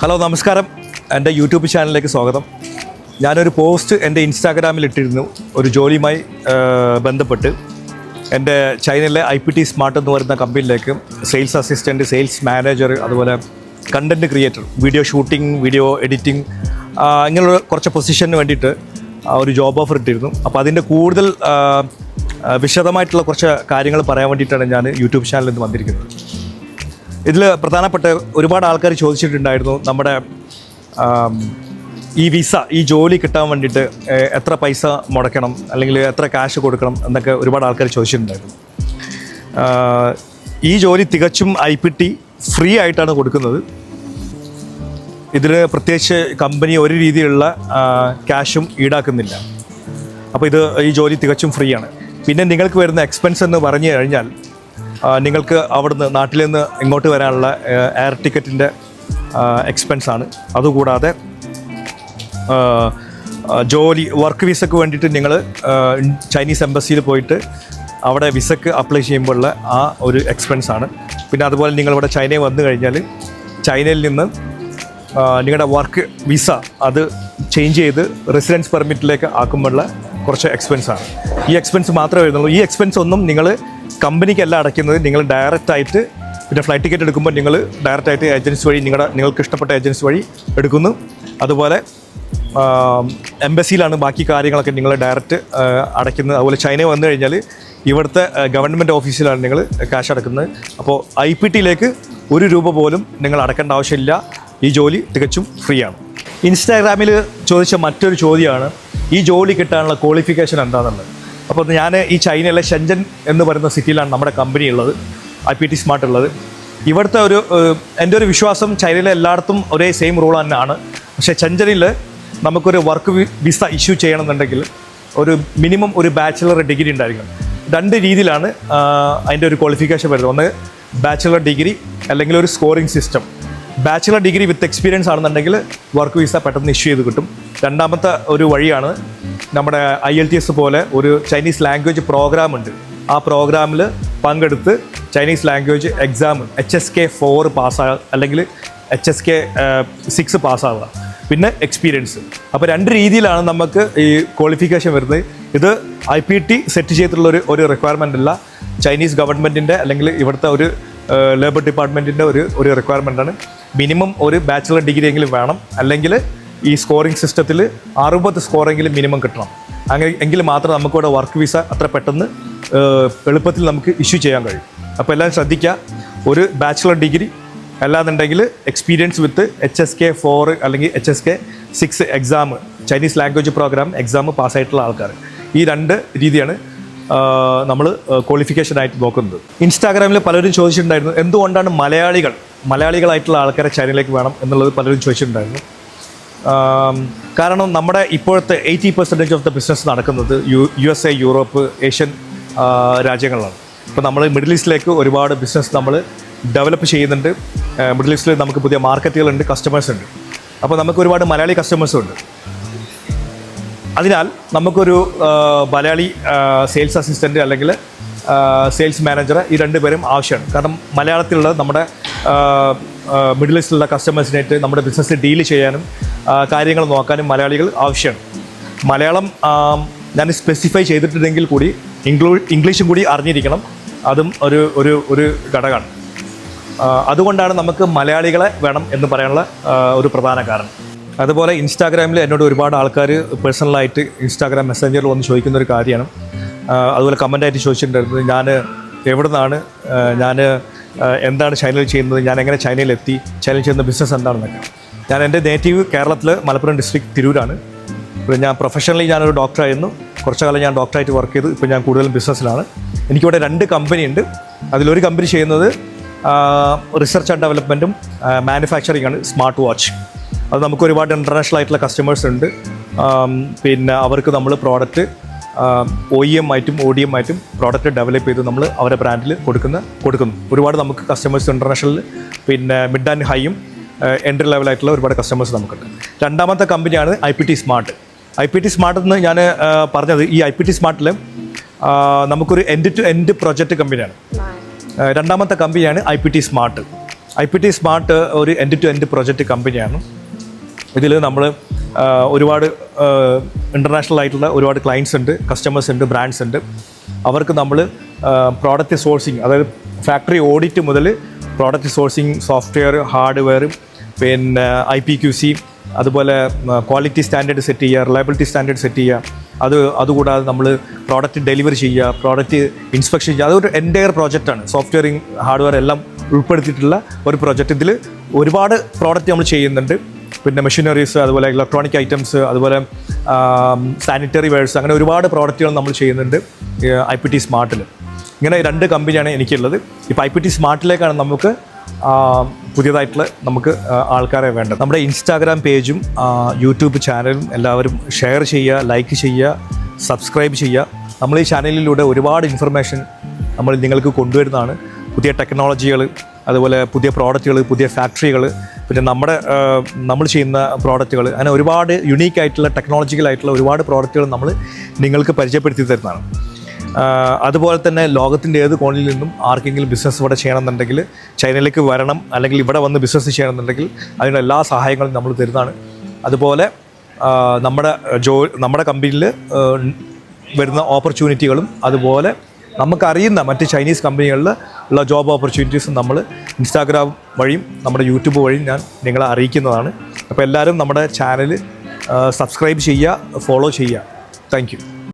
Hello നമസ്കാരം. എന്റെ YouTube ചാനലിലേക്ക് സ്വാഗതം. ഞാനൊരു പോസ്റ്റ് എന്റെ ഇൻസ്റ്റാഗ്രാമിൽ ഇട്ടിരുന്നു. ഒരു ജോലിയുമായി ബന്ധപ്പെട്ട്. എന്റെ ചൈനയിലെ ഐ പി ടി സ്മാർട്ട് എന്ന് പറയുന്ന കമ്പനിയിലേക്ക് സെയിൽസ് അസിസ്റ്റന്റ് സെയിൽസ് മാനേജർ അതുപോലെ content creator video shooting video editing ഇങ്ങനെയുള്ള കുറച്ച് പൊസിഷന് വേണ്ടിയിട്ട് ഒരു ജോബ് ഓഫർ ഇട്ടിരുന്നു. അപ്പോൾ അതിന്റെ കൂടുതൽ വിശദമായിട്ടുള്ള കുറച്ച് കാര്യങ്ങൾ പറയാൻ വേണ്ടിയിട്ടാണ് ഞാൻ യൂട്യൂബ് ചാനലിൽ നിന്ന് വന്നിരിക്കുന്നത്. ഇതിൽ പ്രധാനപ്പെട്ട ഒരുപാട് ആൾക്കാർ ചോദിച്ചിട്ടുണ്ടായിരുന്നു നമ്മുടെ ഈ വിസ ഈ ജോലി കിട്ടാൻ വേണ്ടിയിട്ട് എത്ര പൈസ മുടക്കണം അല്ലെങ്കിൽ എത്ര ക്യാഷ് കൊടുക്കണം എന്നൊക്കെ ഒരുപാട് ആൾക്കാർ ചോദിച്ചിട്ടുണ്ടായിരുന്നു. ഈ ജോലി തികച്ചും ഐ പി ടി ഫ്രീ ആയിട്ടാണ് കൊടുക്കുന്നത്. ഇതിൽ പ്രത്യേകിച്ച് കമ്പനി ഒരു രീതിയിലുള്ള ക്യാഷും ഈടാക്കുന്നില്ല. അപ്പോൾ ഇത് ഈ ജോലി തികച്ചും ഫ്രീ ആണ്. പിന്നെ നിങ്ങൾക്ക് വരുന്ന എക്സ്പെൻസ് എന്ന് പറഞ്ഞു കഴിഞ്ഞാൽ നിങ്ങൾക്ക് അവിടുന്ന് നാട്ടിൽ നിന്ന് ഇങ്ങോട്ട് വരാനുള്ള എയർ ടിക്കറ്റിന്റെ എക്സ്പെൻസ് ആണ്. അതുകൂടാതെ ജോലി വർക്ക് വിസക്ക് വേണ്ടിയിട്ട് നിങ്ങൾ ചൈനീസ് എംബസിയിൽ പോയിട്ട് അവിടെ വിസക്ക് അപ്ലൈ ചെയ്യുമ്പോഴുള്ള ആ ഒരു എക്സ്പെൻസ് ആണ്. പിന്നെ അതുപോലെ നിങ്ങൾ ഇവിടെ ചൈനയിൽ വന്നു കഴിഞ്ഞാൽ ചൈനയിൽ നിന്ന് നിങ്ങളുടെ വർക്ക് വിസ അത് ചേഞ്ച് ചെയ്ത് റെസിഡൻസ് പെർമിറ്റിലേക്ക് ആക്കുമ്പോഴുള്ള കുറച്ച് എക്സ്പെൻസ് ആണ്. ഈ എക്സ്പെൻസ് മാത്രമേ വരുന്നുള്ളൂ. ഈ എക്സ്പെൻസ് ഒന്നും നിങ്ങൾ കമ്പനിക്കല്ല അടയ്ക്കുന്നത്. നിങ്ങൾ ഡയറക്റ്റ് ആയിട്ട് പിന്നെ ഫ്ലൈറ്റ് ടിക്കറ്റ് എടുക്കുമ്പോൾ നിങ്ങൾ ഡയറക്റ്റ് ആയിട്ട് ഏജൻസി വഴി നിങ്ങളുടെ നിങ്ങൾക്ക് ഇഷ്ടപ്പെട്ട ഏജൻസി വഴി എടുക്കുന്നു. അതുപോലെ എംബസിയിലാണ് ബാക്കി കാര്യങ്ങളൊക്കെ നിങ്ങൾ ഡയറക്റ്റ് അടയ്ക്കുന്നത്. അതുപോലെ ചൈന വന്നു കഴിഞ്ഞാൽ ഇവിടുത്തെ ഗവൺമെന്റ് ഓഫീസിലാണ് നിങ്ങൾ ക്യാഷ് അടക്കുന്നത് അപ്പോൾ ഐ പി ടിയിലേക്ക് ഒരു രൂപ പോലും നിങ്ങൾ അടക്കേണ്ട ആവശ്യമില്ല. ഈ ജോലി തികച്ചും ഫ്രീ ആണ് ഇൻസ്റ്റാഗ്രാമിൽ ചോദിച്ച മറ്റൊരു ചോദ്യമാണ് ഈ ജോലി കിട്ടാനുള്ള ക്വാളിഫിക്കേഷൻ എന്താണെന്നുള്ളത്? അപ്പോൾ ഞാൻ ഈ ചൈനയിലെ ഷെഞ്ചൻ എന്ന് പറയുന്ന സിറ്റിയിലാണ് നമ്മുടെ കമ്പനി ഉള്ളത് ഐ പി ടി സ്മാർട്ട് ഉള്ളത്. ഇവിടുത്തെ ഒരു എന്റെ ഒരു വിശ്വാസം ചൈനയിലെ എല്ലായിടത്തും ഒരേ സെയിം റൂൾ തന്നെയാണ്. പക്ഷേ ചെഞ്ചനിൽ നമുക്കൊരു വർക്ക് വിസ ഇഷ്യൂ ചെയ്യണമെന്നുണ്ടെങ്കിൽ ഒരു മിനിമം ഒരു ബാച്ചിലർ ഡിഗ്രി ഉണ്ടായിരിക്കണം. രണ്ട് രീതിയിലാണ് അതിന്റെ ഒരു ക്വാളിഫിക്കേഷൻ വരുന്നത്. ഒന്ന് ബാച്ചിലർ ഡിഗ്രി അല്ലെങ്കിൽ ഒരു scoring system bachelor degree with experience ആണെന്നുണ്ടെങ്കിൽ വർക്ക് വിസ പെട്ടെന്ന് ഇഷ്യൂ ചെയ്ത് കിട്ടും. രണ്ടാമത്തെ ഒരു വഴിയാണ് നമ്മുടെ ഐ എൽ ടി എസ് പോലെ ഒരു ചൈനീസ് ലാംഗ്വേജ് പ്രോഗ്രാം ഉണ്ട്. ആ പ്രോഗ്രാമിൽ പങ്കെടുത്ത് Chinese language exam H S K four പാസ്സാ അല്ലെങ്കിൽ എച്ച് എസ് കെ സിക്സ് പാസ്സാവുക പിന്നെ എക്സ്പീരിയൻസ് അപ്പോൾ രണ്ട് രീതിയിലാണ് നമുക്ക് ഈ ക്വാളിഫിക്കേഷൻ വരുന്നത്. ഇത് ഐ പി ടി സെറ്റ് ചെയ്തിട്ടുള്ള ഒരു ഒരു റിക്വയർമെന്റ് അല്ല. ചൈനീസ് ഗവൺമെന്റിന്റെ അല്ലെങ്കിൽ ഇവിടുത്തെ ഒരു ലേബർ ഡിപ്പാർട്ട്മെന്റിന്റെ ഒരു ഒരു റിക്വയർമെന്റ് ആണ്. മിനിമം ഒരു ബാച്ചിലർ ഡിഗ്രി എങ്കിലും വേണം. അല്ലെങ്കിൽ ഈ സ്കോറിംഗ് സിസ്റ്റത്തിൽ അറുപത് സ്കോറെങ്കിലും മിനിമം കിട്ടണം. അങ്ങനെ എങ്കിൽ മാത്രം നമുക്കിവിടെ വർക്ക് വിസ അത്ര പെട്ടെന്ന് എളുപ്പത്തിൽ നമുക്ക് ഇഷ്യൂ ചെയ്യാൻ കഴിയും. അപ്പോൾ എല്ലാം ശ്രദ്ധിക്കുക ഒരു ബാച്ചിലർ ഡിഗ്രി അല്ലാന്നുണ്ടെങ്കിൽ experience with H S K four അല്ലെങ്കിൽ H S K six exam Chinese language program exam പാസ്സായിട്ടുള്ള ആൾക്കാർ. ഈ രണ്ട് രീതിയാണ് നമ്മൾ ക്വാളിഫിക്കേഷനായിട്ട് നോക്കുന്നത്. ഇൻസ്റ്റാഗ്രാമിൽ പലരും ചോദിച്ചിട്ടുണ്ടായിരുന്നു എന്തുകൊണ്ടാണ് മലയാളികൾ മലയാളികളായിട്ടുള്ള ആൾക്കാരെ ചൈനയിലേക്ക് വേണം എന്നുള്ളത് പലരും ചോദിച്ചിട്ടുണ്ടായിരുന്നു. കാരണം നമ്മുടെ ഇപ്പോഴത്തെ eighty percentage of the business നടക്കുന്നത് U U S A Europe Asian രാജ്യങ്ങളിലാണ്. ഇപ്പോൾ നമ്മൾ മിഡിൽ ഈസ്റ്റിലേക്ക് ഒരുപാട് ബിസിനസ് നമ്മൾ ഡെവലപ്പ് ചെയ്യുന്നുണ്ട്. മിഡിൽ ഈസ്റ്റിൽ നമുക്ക് പുതിയ മാർക്കറ്റുകളുണ്ട് കസ്റ്റമേഴ്സ് ഉണ്ട് അപ്പോൾ നമുക്ക് ഒരുപാട് മലയാളി കസ്റ്റമേഴ്സും ഉണ്ട് അതിനാൽ നമുക്കൊരു മലയാളി സെയിൽസ് അസിസ്റ്റന്റ് അല്ലെങ്കിൽ സെയിൽസ് മാനേജർ ഈ രണ്ടുപേരും ആവശ്യമാണ്. കാരണം മലയാളത്തിലുള്ള നമ്മുടെ മിഡിൽ ഈസ്റ്റിലുള്ള കസ്റ്റമേഴ്സിനായിട്ട് നമ്മുടെ ബിസിനസ് ഡീൽ ചെയ്യാനും കാര്യങ്ങൾ നോക്കാനും മലയാളികൾ ആവശ്യമാണ്. മലയാളം ഞാൻ സ്പെസിഫൈ ചെയ്തിട്ടുണ്ടെങ്കിൽ കൂടി ഇംഗ്ലൂ ഇംഗ്ലീഷും കൂടി അറിഞ്ഞിരിക്കണം. അതും ഒരു ഒരു ഒരു ഘടകമാണ്. അതുകൊണ്ടാണ് നമുക്ക് മലയാളികളെ വേണം എന്ന് പറയാനുള്ള ഒരു പ്രധാന കാരണം. അതുപോലെ ഇൻസ്റ്റാഗ്രാമിൽ എന്നോട് ഒരുപാട് ആൾക്കാർ പേഴ്സണലായിട്ട് ഇൻസ്റ്റാഗ്രാം മെസ്സഞ്ചറിൽ വന്ന് ചോദിക്കുന്ന ഒരു കാര്യമാണ്. അതുപോലെ കമന്റായിട്ട് ചോദിച്ചിട്ടുണ്ടായിരുന്നത് ഞാൻ എവിടെ നിന്നാണ് ഞാൻ എന്താണ് ചൈനയിൽ ചെയ്യുന്നത്? ഞാൻ എങ്ങനെ ചൈനയിൽ എത്തി? ചൈനയിൽ ചെയ്യുന്ന ബിസിനസ് എന്താണെന്നൊക്കെ. ഞാൻ എന്റെ നേറ്റീവ് കേരളത്തിൽ മലപ്പുറം ഡിസ്ട്രിക്ട് തിരൂരാണ്. ഇപ്പോൾ ഞാൻ പ്രൊഫഷണലി ഞാനൊരു ഡോക്ടറായിരുന്നു കുറച്ച് കാലം ഞാൻ ഡോക്ടറായിട്ട് വർക്ക് ചെയ്തു. ഇപ്പോൾ ഞാൻ കൂടുതലും ബിസിനസ്സിലാണ് എനിക്കിവിടെ രണ്ട് കമ്പനി ഉണ്ട്. അതിലൊരു കമ്പനി ചെയ്യുന്നത് റിസർച്ച് ആൻഡ് ഡെവലപ്മെന്റും മാനുഫാക്ചറിങ് ആണ് സ്മാർട്ട് വാച്ച് അത് നമുക്ക് ഒരുപാട് ഇന്റർനാഷണൽ ആയിട്ടുള്ള കസ്റ്റമേഴ്സ് ഉണ്ട്. പിന്നെ അവർക്ക് നമ്മൾ പ്രോഡക്റ്റ് ഒ ഇ എം ആയിട്ടും ഒ ഡി എം ആയിട്ടും പ്രോഡക്റ്റ് ഡെവലപ്പ് ചെയ്ത് നമ്മൾ അവരുടെ ബ്രാൻഡിൽ കൊടുക്കുന്ന കൊടുക്കുന്നു. ഒരുപാട് നമുക്ക് കസ്റ്റമേഴ്സ് ഇന്റർനാഷണലിൽ പിന്നെ മിഡ് ആൻഡ് ഹൈയും എൻട്രി ലെവലായിട്ടുള്ള ഒരുപാട് കസ്റ്റമേഴ്സ് നമുക്കുണ്ട്. രണ്ടാമത്തെ കമ്പനിയാണ് I P T smart I P T smart എന്ന് ഞാൻ പറഞ്ഞത് ഈ ഐ പി ടി സ്മാർട്ടിൽ നമുക്കൊരു എൻഡ് ടു എൻഡ് പ്രൊജക്റ്റ് കമ്പനിയാണ്. രണ്ടാമത്തെ കമ്പനിയാണ് I P T smart I P T smart ഒരു എൻഡ് ടു എൻഡ് പ്രൊജക്റ്റ് കമ്പനിയാണ്. ഇതിൽ നമ്മൾ ഒരുപാട് ഇന്റർനാഷണൽ ആയിട്ടുള്ള ഒരുപാട് ക്ലയൻസ് ഉണ്ട് കസ്റ്റമേഴ്സ് ഉണ്ട് ബ്രാൻഡ്സ് ഉണ്ട്. അവർക്ക് നമ്മൾ പ്രോഡക്റ്റ് സോഴ്സിങ് അതായത് ഫാക്ടറി ഓഡിറ്റ് മുതൽ പ്രോഡക്റ്റ് സോഴ്സിങ് സോഫ്റ്റ്വെയർ ഹാർഡ്വെയർ പിന്നെ ഐ പി ക്യു സി അതുപോലെ ക്വാളിറ്റി സ്റ്റാൻഡേർഡ് സെറ്റ് ചെയ്യുക റിലയബിലിറ്റി സ്റ്റാൻഡേർഡ് സെറ്റ് ചെയ്യുക. അത് അതുകൂടാതെ നമ്മൾ പ്രോഡക്റ്റ് ഡെലിവറി ചെയ്യുക പ്രോഡക്റ്റ് ഇൻസ്പെക്ഷൻ ചെയ്യുക. അതൊരു എന്റയർ പ്രോജക്റ്റാണ് സോഫ്റ്റ്വെയറിങ് ഹാർഡ്വെയർ എല്ലാം ഉൾപ്പെടുത്തിയിട്ടുള്ള ഒരു പ്രോജക്റ്റ് ഇതിൽ ഒരുപാട് പ്രോഡക്റ്റ് നമ്മൾ ചെയ്യുന്നുണ്ട്. പിന്നെ മെഷീനറീസ് അതുപോലെ ഇലക്ട്രോണിക് ഐറ്റംസ് അതുപോലെ സാനിറ്ററി വേഴ്സ് അങ്ങനെ ഒരുപാട് പ്രോഡക്റ്റുകൾ നമ്മൾ ചെയ്യുന്നുണ്ട് ഐ പി ടി സ്മാർട്ടിൽ ഇങ്ങനെ രണ്ട് കമ്പനിയാണ് എനിക്കുള്ളത്. ഇപ്പോൾ ഐ പി ടി സ്മാർട്ടിലേക്കാണ് നമുക്ക് പുതിയതായിട്ടുള്ള നമുക്ക് ആൾക്കാരെ വേണ്ട നമ്മുടെ ഇൻസ്റ്റാഗ്രാം പേജും യൂട്യൂബ് ചാനലും എല്ലാവരും ഷെയർ ചെയ്യുക ലൈക്ക് ചെയ്യുക സബ്സ്ക്രൈബ് ചെയ്യുക. നമ്മൾ ഈ ചാനലിലൂടെ ഒരുപാട് ഇൻഫർമേഷൻ നമ്മൾ നിങ്ങൾക്ക് കൊണ്ടുവരുന്നതാണ്. പുതിയ ടെക്നോളജികൾ അതുപോലെ പുതിയ പ്രോഡക്റ്റുകൾ പുതിയ ഫാക്ടറികൾ പിന്നെ നമ്മുടെ നമ്മൾ ചെയ്യുന്ന പ്രോഡക്റ്റുകൾ അങ്ങനെ ഒരുപാട് യുണീക്ക് ആയിട്ടുള്ള ടെക്നോളജിക്കൽ ആയിട്ടുള്ള ഒരുപാട് പ്രോഡക്റ്റുകൾ നമ്മൾ നിങ്ങൾക്ക് പരിചയപ്പെടുത്തി തരുന്നതാണ്. അതുപോലെ തന്നെ ലോകത്തിന്റെ ഏത് കോണിൽ നിന്നും ആർക്കെങ്കിലും ബിസിനസ് ഇവിടെ ചെയ്യണമെന്നുണ്ടെങ്കിൽ ചൈനയിലേക്ക് വരണം അല്ലെങ്കിൽ ഇവിടെ വന്ന് ബിസിനസ് ചെയ്യണമെന്നുണ്ടെങ്കിൽ അതിനുള്ള എല്ലാ സഹായങ്ങളും നമ്മൾ തരുന്നതാണ്. അതുപോലെ നമ്മുടെ ജോ നമ്മുടെ കമ്പനിയിൽ വരുന്ന ഓപ്പർച്യൂണിറ്റികളും അതുപോലെ നമുക്കറിയുന്ന മറ്റ് ചൈനീസ് കമ്പനികളിൽ ഉള്ള ജോബ് ഓപ്പർച്യൂണിറ്റീസും നമ്മൾ ഇൻസ്റ്റാഗ്രാം വഴിയും നമ്മുടെ യൂട്യൂബ് വഴിയും ഞാൻ നിങ്ങളെ അറിയിക്കുന്നതാണ്. അപ്പോൾ എല്ലാവരും നമ്മുടെ ചാനൽ സബ്സ്ക്രൈബ് ചെയ്യുക ഫോളോ ചെയ്യുക. താങ്ക്